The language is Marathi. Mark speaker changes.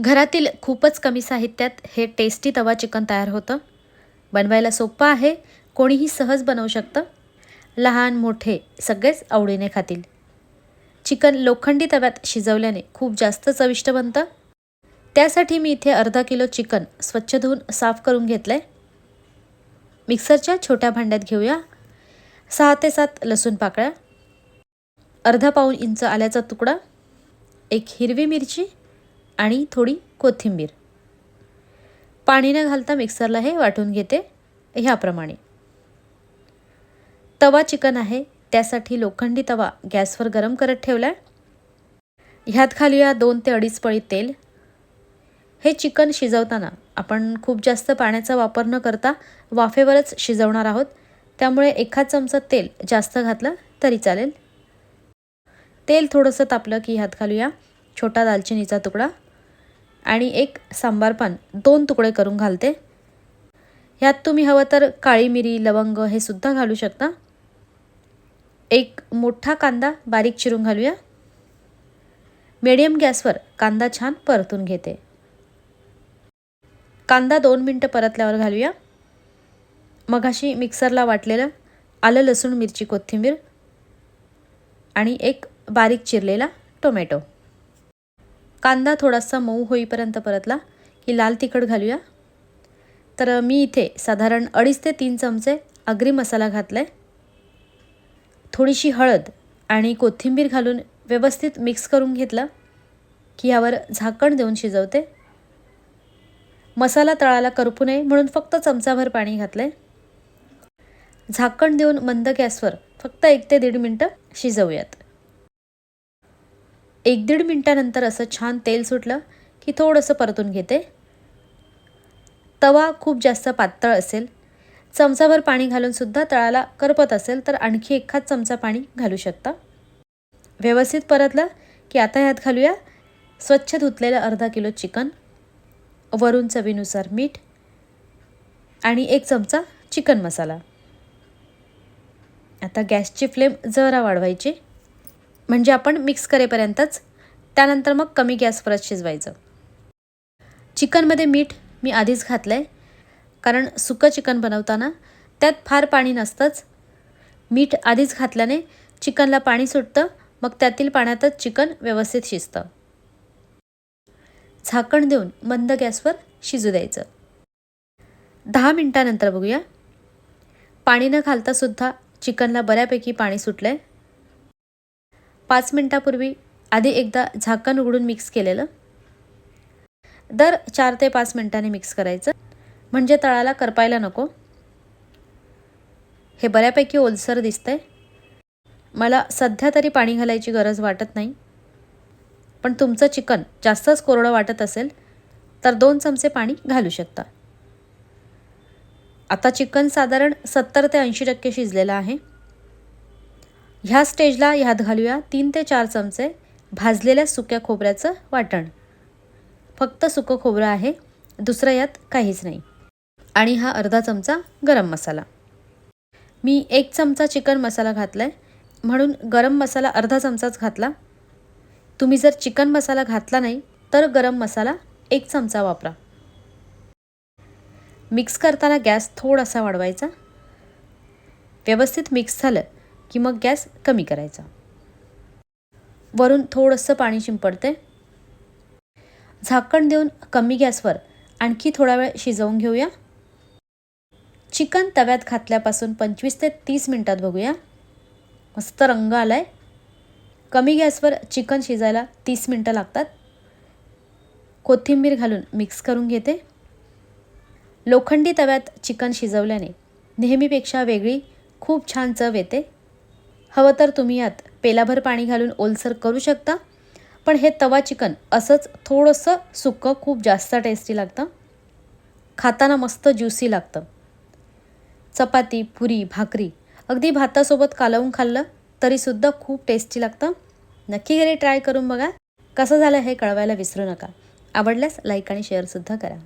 Speaker 1: घरातील खूपच कमी साहित्यात हे टेस्टी तवा चिकन तयार होतं. बनवायला सोपं आहे कोणीही सहज बनवू शकतं. लहान मोठे सगळेच आवडीने खातील. चिकन लोखंडी तव्यात शिजवल्याने खूप जास्त चविष्ट बनतं. त्यासाठी मी इथे अर्धा किलो चिकन स्वच्छ धुवून साफ करून घेतलं आहे मिक्सरच्या छोट्या भांड्यात घेऊया. सहा ते सात लसूण पाकळ्या. अर्धा पाऊण इंच आल्याचा तुकडा. एक हिरवी मिरची. आणि थोडी कोथिंबीर. पाणी न घालता मिक्सरला हे वाटून घेते ह्याप्रमाणे. तवा चिकन आहे त्यासाठी लोखंडी तवा गॅसवर गरम करत ठेवला आहे ह्यात घालूया दोन ते अडीच पळी तेल. हे चिकन शिजवताना आपण खूप जास्त पाण्याचा वापर न करता वाफेवरच शिजवणार आहोत. त्यामुळे एखाद चमचा तेल जास्त घातलं तरी चालेल. तेल थोडंसं तापलं की ह्यात घालूया छोटा दालचिनीचा तुकडा. आणि एक सांबार पान दोन तुकडे करून घालते. ह्यात तुम्ही हवं तर काळी मिरी लवंग हे सुद्धा घालू शकता. एक मोठा कांदा बारीक चिरून घालूया. मीडियम गॅसवर कांदा छान परतून घेते. कांदा दोन मिनटं परतल्यावर घालूया. मघाशी मिक्सरला वाटलेलं आलं लसूण मिरची कोथिंबीर आणि एक बारीक चिरलेला टोमॅटो. कांदा थोडासा मऊ होईपर्यंत परतला की लाल तिखट घालूया. तर मी इथे साधारण अडीच ते तीन चमचे आगरी मसाला घातला आहे थोडीशी हळद आणि कोथिंबीर घालून व्यवस्थित मिक्स करून घेतलं की यावर झाकण देऊन शिजवते. मसाला तळाला करपू नये म्हणून फक्त चमचाभर पाणी घातलं आहे झाकण देऊन मंद गॅसवर फक्त एक ते दीड मिनटं शिजवूयात. एक दीड मिनटानंतर असं छान तेल सुटलं की थोडंसं परतून घेते. तवा खूप जास्त पातळ असेल. चमचाभर पाणी घालूनसुद्धा तळाला करपत असेल तर आणखी एखाद चमचा पाणी घालू शकता. व्यवस्थित परतलं की आता ह्यात घालूया स्वच्छ धुतलेलं अर्धा किलो चिकन वरून चवीनुसार मीठ आणि एक चमचा चिकन मसाला. आता गॅसची फ्लेम जरा वाढवायची. म्हणजे आपण मिक्स करेपर्यंतच त्यानंतर मग कमी गॅसवरच शिजवायचं. चिकनमध्ये मीठ मी आधीच घातलं आहे कारण सुकं चिकन बनवताना त्यात फार पाणी नसतंच. मीठ आधीच घातल्याने चिकनला पाणी सुटतं मग त्यातील पाण्यातच चिकन व्यवस्थित शिजतं. झाकण देऊन मंद गॅसवर शिजू द्यायचं. दहा मिनटानंतर बघूया. पाणी न घालतासुद्धा चिकनला बऱ्यापैकी पाणी सुटलं आहे पाच मिनटापूर्वी आधी एकदा झाकण उघडून मिक्स केलेलं. दर चार ते पाच मिनटांनी मिक्स करायचं. म्हणजे तळाला करपायला नको. हे बऱ्यापैकी ओलसर दिसतंय. मला सध्या तरी पाणी घालायची गरज वाटत नाही. पण तुमचं चिकन जास्तच कोरडं वाटत असेल तर दोन चमचे पाणी घालू शकता. आता चिकन साधारण सत्तर ते ऐंशी टक्के शिजलेलं आहे. ह्या स्टेजला ह्यात घालूया तीन ते चार चमचे भाजलेल्या सुक्या खोबऱ्याचं वाटण. फक्त सुकं खोबरं आहे दुसरं यात काहीच नाही. आणि हा अर्धा चमचा गरम मसाला. मी एक चमचा चिकन मसाला घातला आहे म्हणून गरम मसाला अर्धा चमचाच घातला. तुम्ही जर चिकन मसाला घातला नाही तर गरम मसाला एक चमचा वापरा. मिक्स करताना गॅस थोडासा वाढवायचा. व्यवस्थित मिक्स झालं की मग गॅस कमी करायचा. वरून थोडंसं पाणी शिंपडते. झाकण देऊन कमी गॅसवर आणखी थोडा वेळ शिजवून घेऊया. चिकन तव्यात घातल्यापासून पंचवीस ते तीस मिनटात बघूया. मस्त रंग आला आहे कमी गॅसवर चिकन शिजायला तीस मिनटं लागतात. कोथिंबीर घालून मिक्स करून घेते. लोखंडी तव्यात चिकन शिजवल्याने नेहमीपेक्षा वेगळी खूप छान चव येते. हवं तर तुम्ही यात पेलाभर पाणी घालून ओलसर करू शकता. पण हे तवा चिकन असंच थोडंसं सुकं खूप जास्त टेस्टी लागतं. खाताना मस्त ज्युसी लागतं. चपाती पुरी भाकरी अगदी भातासोबत कालवून खाल्लं तरीसुद्धा खूप टेस्टी लागतं. नक्की घरी ट्राय करून बघा. कसं झालं हे कळवायला विसरू नका. आवडल्यास लाईक आणि शेअरसुद्धा करा.